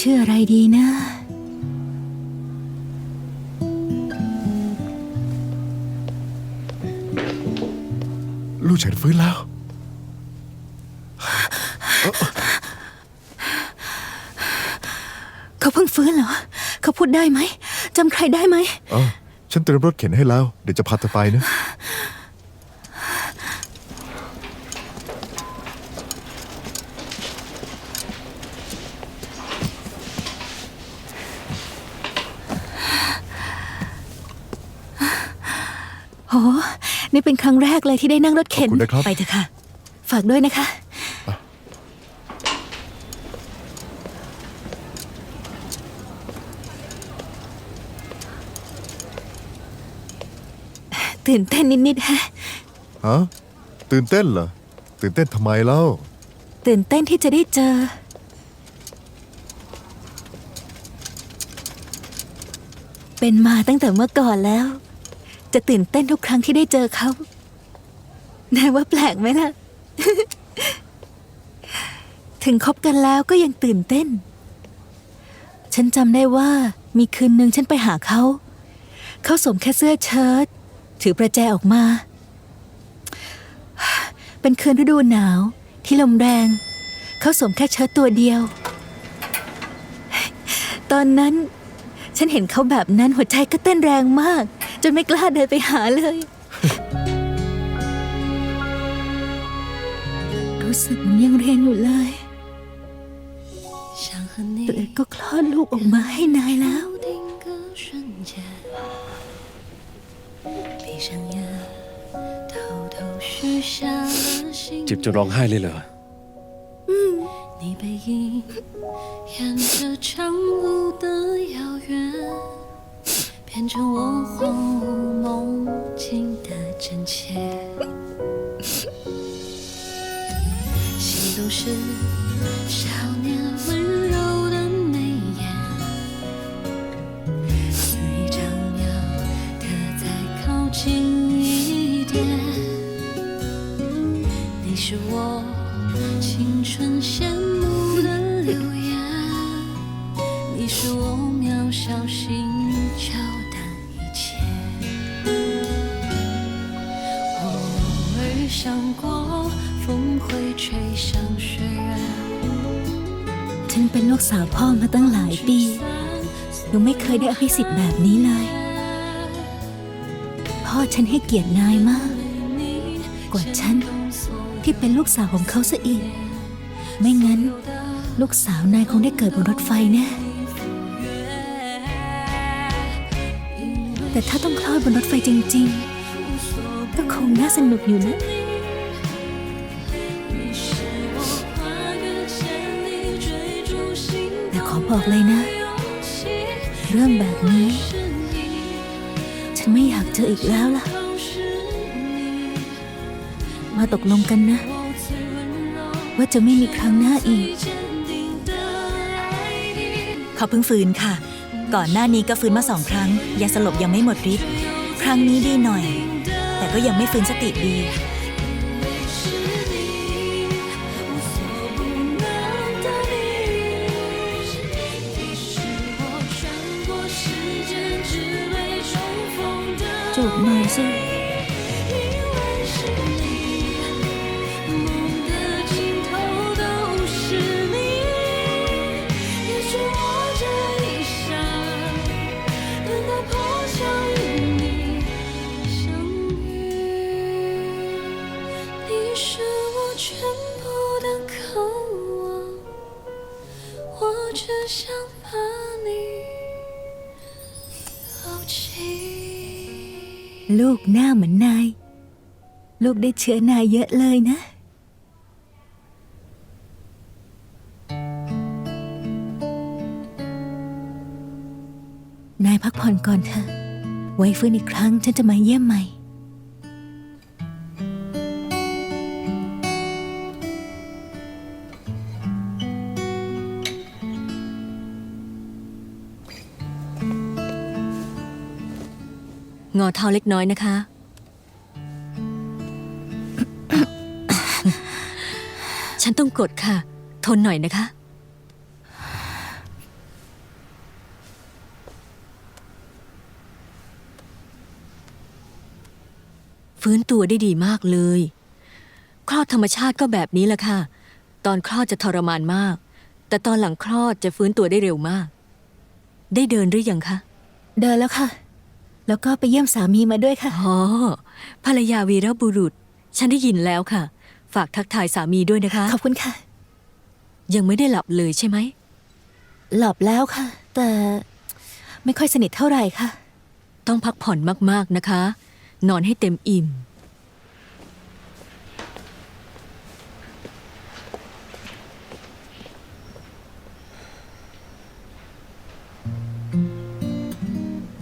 ชื่ออะไรดีนะ ลูกฉันฟื้นแล้ว เขาเพิ่งฟื้นเหรอ เขาพูดได้ไหมจำใครได้ไหม อ๋อ ฉันเตรียมรถเข็นให้แล้ว เดี๋ยวจะพาเธอไปนะ หนี่เป็นครั้งแรกเลยที่ได้นั่งรถเข็น ขอบคุณนะครับ ไปเถอะค่ะ ฝากด้วยนะคะ ตื่นเต้นนิดๆฮะ ฮะตื่นเต้นเหรอ ตื่นเต้นทำไมเล่า ตื่นเต้นที่จะได้เจอ เป็นมาตั้งแต่เมื่อก่อนแล้ว จะตื่นเต้นทุกครั้งที่ได้เจอเขานายว่าแปลกไหมล่ะ ถึงคบกันแล้วก็ยังตื่นเต้น ฉันจำได้ว่ามีคืนหนึ่งฉันไปหาเขา เขาสวมแค่เสื้อเชิ้ตถือประแจออกมา เป็นคืนฤดูหนาว ที่ลมแรง เขาสวมแค่เชิ้ตตัวเดียว ตอนนั้น ฉันเห็นเขาแบบนั้นหัวใจก็เต้นแรงมาก นไม่กล้าเดินไปหาเลย รู้สึกเหมันยังเรียนอยู่เลย 想和 ตัวเอ 你 งก็คลอดลูกออกมาให้นายแล้ว 定格瞬间，闭上眼，偷偷许下了心 เจ็บจนร้องไห้เลยเหรอ 你背影沿着长路的遥远， 变成我荒芜梦境的真切。心动是少年温柔的眉眼，肆意张扬的再靠近一点。你是我青春羡慕的流言，你是我渺小心 ฉันเป็นลูกสาวพ่อมาตั้งหลายปียังไม่เคยได้อภิสิทธิ์แบบนี้เลย พ่อฉันให้เกียรตินายมาก กว่าฉันที่เป็นลูกสาวของเขาซะอีก ไม่งั้น ลูกสาวนายคงได้เกิดบนรถไฟแน่แต่ถ้าต้องคลอดบนรถไฟจริง ๆ ก็คงน่าสนุกอยู่นะ บอกเลยนะ เรื่องแบบนี้ ฉันไม่อยากเจออีกแล้วล่ะ มาตกลงกันนะ ว่าจะไม่มีครั้งหน้าอีก เขาเพิ่งฟื้นค่ะ ก่อนหน้านี้ก็ฟื้นมาสองครั้งยาสลบยังไม่หมดฤทธิ์ครั้งนี้ดีหน่อย แต่ก็ยังไม่ฟื้นสติดี 就遇见，是你，的都是你。也我一想，破你相遇，你是我全部的渴望。我只想把你抱紧。 ลูกหน้าเหมือนนาย ลูกได้เชื้อนายเยอะเลยนะ นายพักผ่อนก่อนเถอะ ไว้ฟื้นอีกครั้งฉันจะมาเยี่ยมใหม่ งอเท้าเล็กน้อยนะคะ ฉันต้องกดค่ะ ทนหน่อยนะคะ ฟื้นตัวได้ดีมากเลย คลอดธรรมชาติก็แบบนี้แหละค่ะ ตอนคลอดจะทรมานมาก แต่ตอนหลังคลอดจะฟื้นตัวได้เร็วมาก ได้เดินหรือยังคะ เดินแล้วค่ะ แล้วก็ไปเยี่ยมสามีมาด้วยค่ะ อ๋อภรรยาวีรบุรุษ ฉันได้ยินแล้วค่ะ ฝากทักทายสามีด้วยนะคะ ขอบคุณค่ะ ยังไม่ได้หลับเลยใช่ไหม หลับแล้วค่ะ แต่ไม่ค่อยสนิทเท่าไหร่ค่ะ ต้องพักผ่อนมากๆนะคะ นอนให้เต็มอิ่ม